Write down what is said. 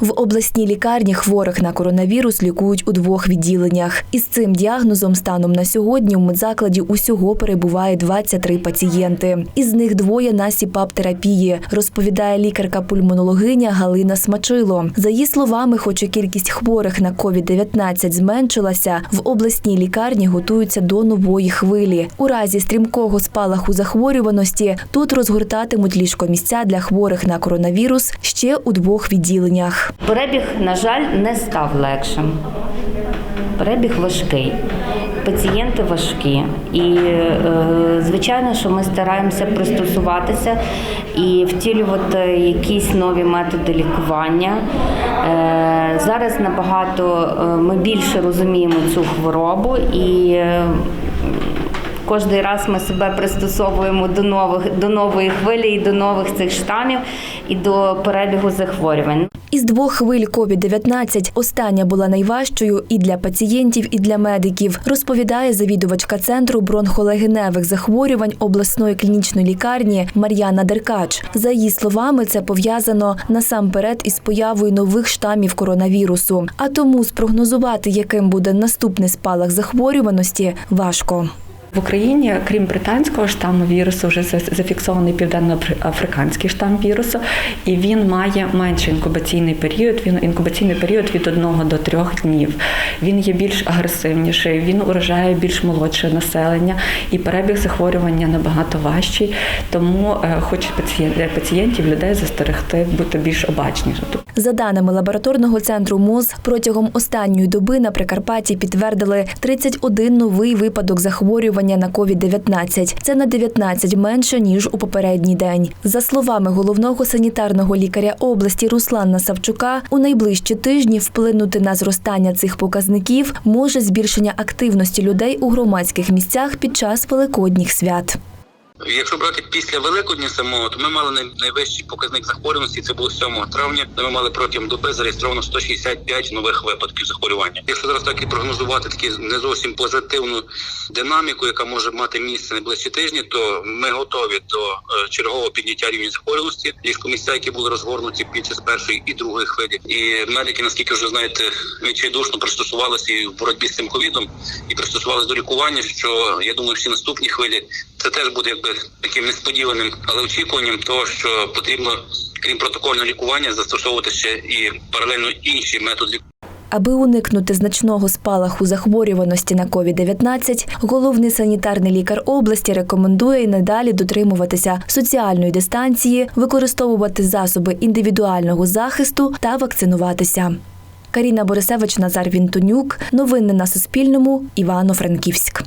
В обласній лікарні хворих на коронавірус лікують у двох відділеннях. Із цим діагнозом станом на сьогодні у медзакладі усього перебуває 23 пацієнти. Із них двоє на СІПАП-терапії, розповідає лікарка-пульмонологиня Галина Смачило. За її словами, хоч і кількість хворих на COVID-19 зменшилася, в обласній лікарні готуються до нової хвилі. У разі стрімкого спалаху захворюваності тут розгортатимуть ліжкомісця для хворих на коронавірус ще у двох відділеннях. Перебіг, на жаль, не став легшим. Перебіг важкий. Пацієнти важкі. І, е, звичайно, що ми стараємося пристосуватися і втілювати якісь нові методи лікування. Е, зараз набагато е, ми більше розуміємо цю хворобу і. Кожний раз ми себе пристосовуємо до нових до нової хвилі і до нових цих штамів і до перебігу захворювань. Із двох хвиль COVID-19 остання була найважчою і для пацієнтів, і для медиків, розповідає завідувачка центру бронхолегеневих захворювань обласної клінічної лікарні Мар'яна Деркач. За її словами, це пов'язано насамперед із появою нових штамів коронавірусу. А тому спрогнозувати, яким буде наступний спалах захворюваності, важко. В Україні, крім британського штаму вірусу, вже за- зафіксований південноафриканський штам вірусу, і він має менший інкубаційний період. Він інкубаційний період від 1 до 3 днів. Він є більш агресивніший, він уражає більш молодше населення, і перебіг захворювання набагато важчий. Тому е, хочу пацієнтів, людей застерегти бути більш обачніше. За даними лабораторного центру МОЗ, протягом останньої доби на Прикарпатті підтвердили 31 новий випадок захворювання на COVID-19. Це на 19 менше ніж у попередній день. За словами головного санітарного лікаря області Руслана Савчука, у найближчі тижні вплинути на зростання цих показників може збільшення активності людей у громадських місцях під час великодніх свят. Якщо брати після Великодня самого, то ми мали най- найвищий показник захворюваності. Це було 7 травня. Ми мали протягом доби зареєстровано 165 нових випадків захворювання. Якщо зараз так і прогнозувати такі не зовсім позитивну динаміку, яка може мати місце найближчі тижні, то ми готові до е, чергового підняття рівня захворюваності. Ліжкомісця, які були розгорнуті під час першої і другої хвилі, і медики, наскільки вже знаєте, відчайдушно пристосувалися і в боротьбі з цим ковідом і пристосувалися до лікування. Що я думаю, всі наступні хвилі це теж буде якби таким несподіваним, але очікуванням того, що потрібно крім протокольного лікування застосовувати ще і паралельно інші методи. Аби уникнути значного спалаху захворюваності на COVID-19, головний санітарний лікар області рекомендує і надалі дотримуватися соціальної дистанції, використовувати засоби індивідуального захисту та вакцинуватися. Каріна Борисевич, Назар Вінтонюк. Новини на Суспільному. Івано-Франківськ.